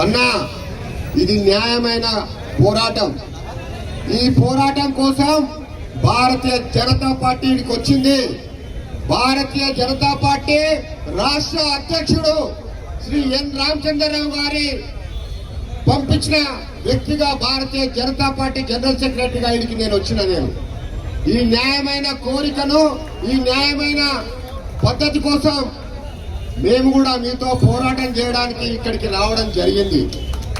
అన్నా ఇది న్యాయమైన పోరాటం. ఈ పోరాటం కోసం భారతీయ జనతా పార్టీకి వచ్చింది భారతీయ జనతా పార్టీ రాష్ట్ర అధ్యక్షుడు శ్రీ ఎన్ రామచంద్రరావు గారి పంపించిన వ్యక్తిగా భారతీయ జనతా పార్టీ జనరల్ సెక్రటరీగా ఇడికి నేను వచ్చిన నేను. ఈ న్యాయమైన కోరికను ఈ న్యాయమైన పద్ధతి కోసం మేము కూడా మీతో పోరాటం చేయడానికి ఇక్కడికి రావడం జరిగింది.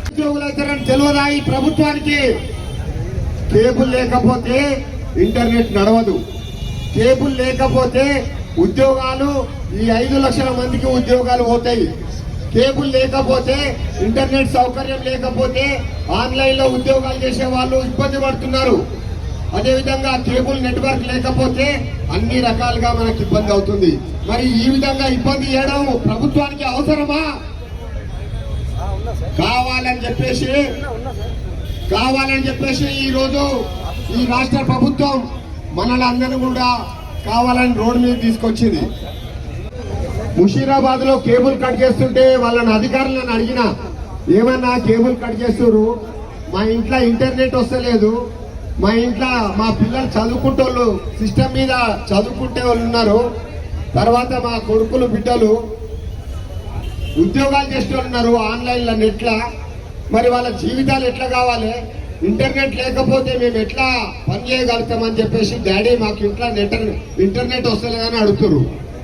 ఉద్యోగులైతారని తెలియదా ఈ ప్రభుత్వానికి? కేబుల్ లేకపోతే ఇంటర్నెట్ నడవదు. కేబుల్ లేకపోతే ఉద్యోగాలు ఈ ఐదు లక్షల మందికి ఉద్యోగాలు పోతాయి. కేబుల్ లేకపోతే ఇంటర్నెట్ సౌకర్యం లేకపోతే ఆన్లైన్లో ఉద్యోగాలు చేసే వాళ్ళు ఇబ్బంది పడుతున్నారు. అదేవిధంగా కేబుల్ నెట్వర్క్ లేకపోతే అన్ని రకాలుగా మనకి ఇబ్బంది అవుతుంది. మరి ఈ విధంగా ఇబ్బంది చేయడం ప్రభుత్వానికి అవసరమా? కావాలని చెప్పేసి కావాలని చెప్పేసి ఈరోజు ఈ రాష్ట్ర ప్రభుత్వం మనల్ అందరూ కూడా కావాలని రోడ్డు మీద తీసుకొచ్చింది. ముషీరాబాద్లో కేబుల్ కట్ చేస్తుంటే వాళ్ళని అధికారులను అడిగిన ఏమన్నా కేబుల్ కట్ చేస్తున్నారు మా ఇంట్లో ఇంటర్నెట్ వస్తలేదు. మా ఇంట్లో మా పిల్లలు చదువుకుంటోళ్ళు సిస్టమ్ మీద చదువుకుంటే వాళ్ళు ఉన్నారు. తర్వాత మా కొడుకులు బిడ్డలు ఉద్యోగాలు చేసే వాళ్ళు ఉన్నారు ఆన్లైన్లో నెట్ల. మరి వాళ్ళ జీవితాలు ఎట్లా కావాలి? ఇంటర్నెట్ లేకపోతే మేము ఎట్లా పని చేయగలుగుతామని చెప్పేసి డాడీ మాకు ఇంట్లో నెట్ ఇంటర్నెట్ వస్తలేదని అడుగుతారు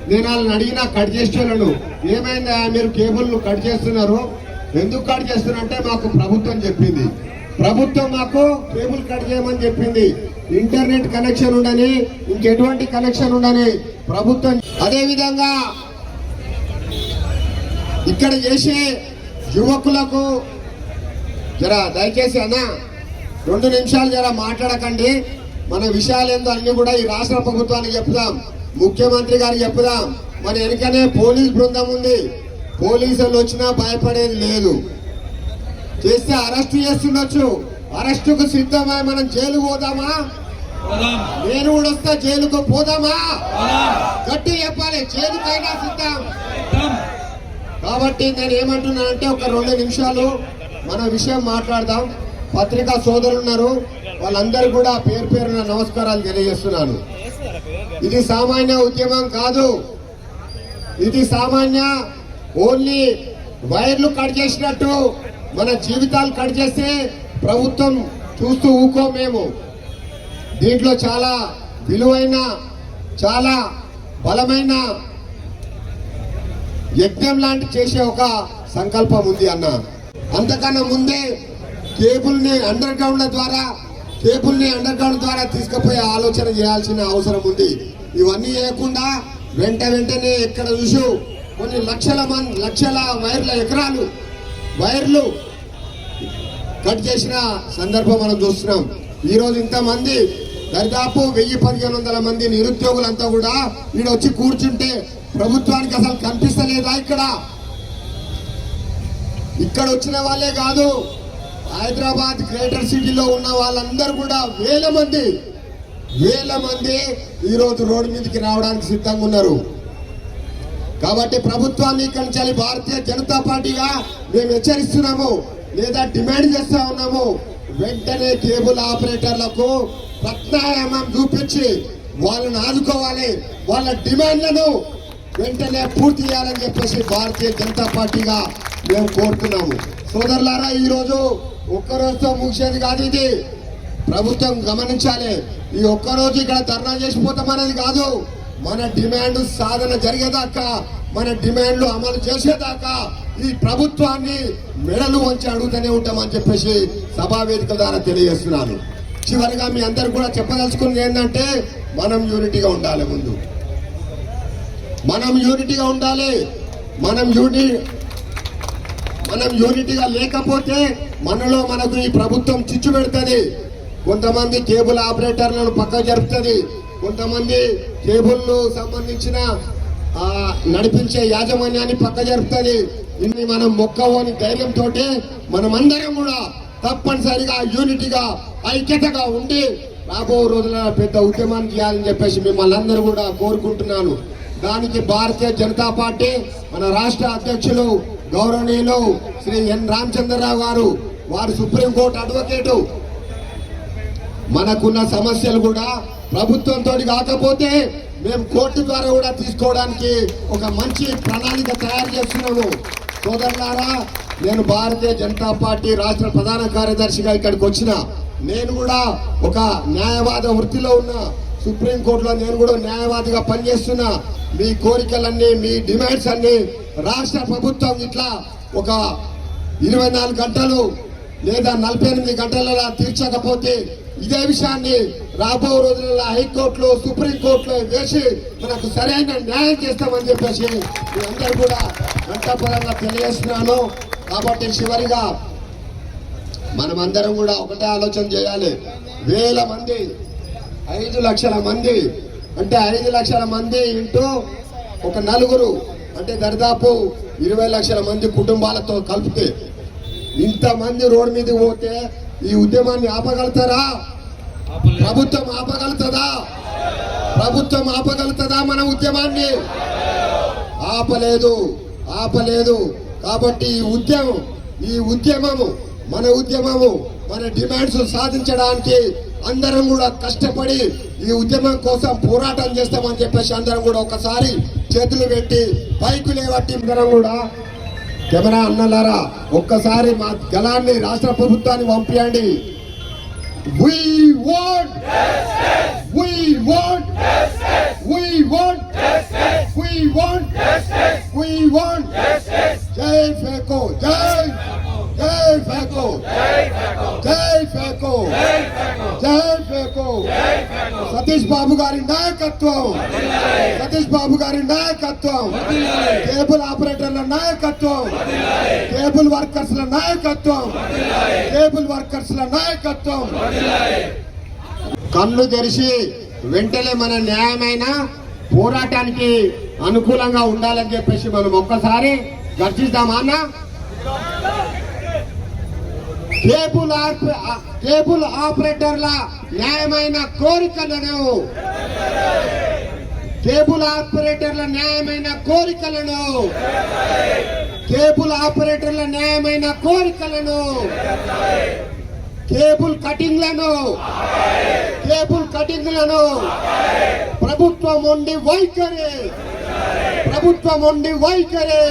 నేను వాళ్ళని అడిగినా కట్ చేసేవాళ్ళను ఏమైందా? మీరు కేబుల్ కట్ చేస్తున్నారు. ఎందుకు కట్ చేస్తున్నారంటే మాకు ప్రభుత్వం చెప్పింది. ప్రభుత్వం మాకు కేబుల్ కట్ చేయమని చెప్పింది. ఇంటర్నెట్ కనెక్షన్ ఉండని ఇంకెటువంటి కనెక్షన్ ఉండని ప్రభుత్వం అదే విధంగా ఇక్కడ చేసే యువకులకు జర దయచేసి అన్న రెండు నిమిషాలు జర మాట్లాడకండి. మన విషయాలు ఏందో అన్ని కూడా ఈ రాష్ట్ర ప్రభుత్వానికి చెప్దాం. ముఖ్యమంత్రి గారికి చెప్పుదాం మన వెనుకనే పోలీస్ బృందం ఉంది. పోలీసులు వచ్చినా భయపడేది లేదు. చేస్తే అరెస్ట్ చేస్తుండొచ్చు. అరెస్టుకు సిద్ధమై మనం జైలు పోదామా? నేను కూడా వస్తా జైలుకు పోదామా? గట్టి చెప్పాలి జైలుకైనా సిద్ధం. కాబట్టి నేను ఏమంటున్నానంటే ఒక రెండు నిమిషాలు మన విషయం మాట్లాడదాం. పత్రికా సోదరులు ఉన్నారు వాళ్ళందరూ కూడా పేరు పేరున నమస్కారాలు తెలియజేస్తున్నాను. ఇది సామాన్య ఉద్యమం కాదు. ఇది సామాన్య ఓన్లీ వైర్లు కట్ చేసినట్టు. మన జీవితాలు కట్ చేస్తే ప్రభుత్వం చూస్తూ ఊకో మేము. దీంట్లో చాలా విలువైన చాలా బలమైన యజ్ఞం లాంటి చేసే ఒక సంకల్పం ఉంది అన్న. అంతకన్నా ముందే కేబుల్ని అండర్ గ్రౌండ్ ద్వారా కేబుల్ని అండర్ గ్రౌండ్ ద్వారా తీసుకుపోయే ఆలోచన చేయాల్సిన అవసరం ఉంది. ఇవన్నీ చేయకుండా వెంట వెంటనే ఎక్కడ చూసు కొన్ని లక్షల మంది లక్షల వైర్ల ఎకరాలు వైర్లు కట్ చేసిన సందర్భం మనం చూస్తున్నాం. ఈరోజు ఇంతమంది దరిదాపు వెయ్యి పదిహేను వందల మంది నిరుద్యోగులంతా కూడా వీడు వచ్చి కూర్చుంటే ప్రభుత్వానికి అసలు కనిపిస్తలేదా ఇక్కడ? ఇక్కడ వచ్చిన వాళ్ళే కాదు హైదరాబాద్ గ్రేటర్ సిటీలో ఉన్న వాళ్ళందరూ కూడా వేల మంది వేల మంది ఈ రోజు రోడ్డు మీదకి రావడానికి సిద్ధంగా ఉన్నారు. కాబట్టి ప్రభుత్వాన్ని ఇక్కడ నుంచి భారతీయ జనతా పార్టీగా మేము హెచ్చరిస్తున్నాము లేదా డిమాండ్ చేస్తా ఉన్నాము. వెంటనే కేబుల్ ఆపరేటర్లకు ప్రత్యాయామం చూపించి వాళ్ళని ఆదుకోవాలి. వాళ్ళ డిమాండ్లను వెంటనే పూర్తి చేయాలని చెప్పేసి భారతీయ జనతా పార్టీగా మేము కోరుతున్నాము. సోదరులారా ఈరోజు ఒక్కరోజుతో ఒక్క రోజుతో ముగిసేది కాదు ఇది. ప్రభుత్వం గమనించాలి. ఈ ఒక్క రోజు ఇక్కడ ధర్నా చేసిపోతామనేది కాదు. మన డిమాండ్ సాధన జరిగేదాకా మన డిమాండ్లు అమలు చేసేదాకా ఈ ప్రభుత్వాన్ని మెడలు వంచి అడుగుతూనే ఉంటామని చెప్పేసి సభావేదిక ద్వారా తెలియజేస్తున్నాను. చివరిగా మీ అందరు కూడా చెప్పదలుచుకున్నది ఏంటంటే మనం యూనిటీగా ఉండాలి ముందు. మనం యూనిటీగా ఉండాలి. మనం యూని మనం యూనిటీగా లేకపోతే మనలో మనకు ఈ ప్రభుత్వం చిచ్చు పెడుతుంది. కొంతమంది కేబుల్ ఆపరేటర్లను పక్క జరుపుతుంది. కొంతమంది కేబుల్ సంబంధించిన నడిపించే యాజమాన్యాన్ని పక్క జరుపుతుంది. ఇన్ని మనం మొక్కవని ధైర్యంతో మనమందరం కూడా తప్పనిసరిగా యూనిటీగా ఐక్యతగా ఉండి రాబో రోజుల పెద్ద ఉద్యమాన్ని చేయాలని చెప్పేసి మిమ్మల్ని అందరూ కూడా కోరుకుంటున్నాను. దానికి భారతీయ జనతా పార్టీ మన రాష్ట్ర అధ్యక్షులు గౌరవనీయులు శ్రీ ఎన్ రామచంద్రరావు గారు వారు సుప్రీంకోర్టు అడ్వకేటు. మనకున్న సమస్యలు కూడా ప్రభుత్వంతో కాకపోతే మేము కోర్టు ద్వారా కూడా తీసుకోవడానికి ఒక మంచి ప్రణాళిక తయారు చేస్తున్నాము. సోదరులారా నేను భారతీయ జనతా పార్టీ రాష్ట్ర ప్రధాన కార్యదర్శిగా ఇక్కడికి వచ్చిన నేను కూడా ఒక న్యాయవాద వృత్తిలో ఉన్న సుప్రీంకోర్టులో నేను కూడా న్యాయవాదిగా పనిచేస్తున్నా మీ కోరికలన్నీ మీ డిమాండ్స్ అన్ని రాష్ట్ర ప్రభుత్వం ఇట్లా ఒక ఇరవై నాలుగు గంటలు లేదా నలభై ఎనిమిది గంటలలో తీర్చకపోతే ఇదే విషయాన్ని రాబో రోజులలో హైకోర్టులో సుప్రీంకోర్టులో వేసి మనకు సరైన న్యాయం చేస్తామని చెప్పేసి మీ అందరూ కూడా ఘంటాపరంగా తెలియజేస్తున్నాను. కాబట్టి చివరిగా మనమందరం కూడా ఒకటే ఆలోచన చేయాలి. వేల మంది ఐదు లక్షల మంది అంటే ఐదు లక్షల మంది ఇంటూ ఒక నలుగురు అంటే దరిదాపు ఇరవై లక్షల మంది కుటుంబాలతో కలిపితే ఇంతమంది రోడ్డు మీద పోతే ఈ ఉద్యమాన్ని ఆపగలుగుతారా? ప్రభుత్వం ఆపగలుగుతుందా? ప్రభుత్వం ఆపగలుగుతుందా మన ఉద్యమాన్ని? ఆపలేదు ఆపలేదు. కాబట్టి ఈ ఉద్యమం ఈ ఉద్యమము మన ఉద్యమము మన డిమాండ్స్ సాధించడానికి అందరం కూడా కష్టపడి ఈ ఉద్యమం కోసం పోరాటం చేస్తామని చెప్పేసి అందరం కూడా ఒకసారి చేతులు పెట్టి పైకి లేవట్టి అందరం కూడా కెమెరా అన్నలారా ఒక్కసారి మా గలాన్ని రాష్ట్ర ప్రభుత్వాన్ని పంపించండి జై ఫేకో జై జై ఫేకో జై సతీష్ బాబు గారి నాయకత్వం. సతీష్ బాబు గారి నాయకత్వం. కేబుల్ ఆపరేటర్ల నాయకత్వం. కేబుల్ వర్కర్స్ల నాయకత్వం. కేబుల్ వర్కర్స్ల నాయకత్వం. కళ్ళు తెరిచి వెంటనే మన న్యాయమైన పోరాటానికి అనుకూలంగా ఉండాలని చెప్పేసి మనం ఒక్కసారి గర్జిద్దామా అన్న? కేబుల్ కేబుల్ ఆపరేటర్ల న్యాయమైన కోరికలను కేబుల్ ఆపరేటర్ల న్యాయమైన కోరికలను కేబుల్ ఆపరేటర్ల న్యాయమైన కోరికలను కేబుల్ కటింగ్లను కేబుల్ కటింగ్లను ప్రభుత్వం ఉండి వైఖరి ప్రభుత్వం ఉండి వైఖరి.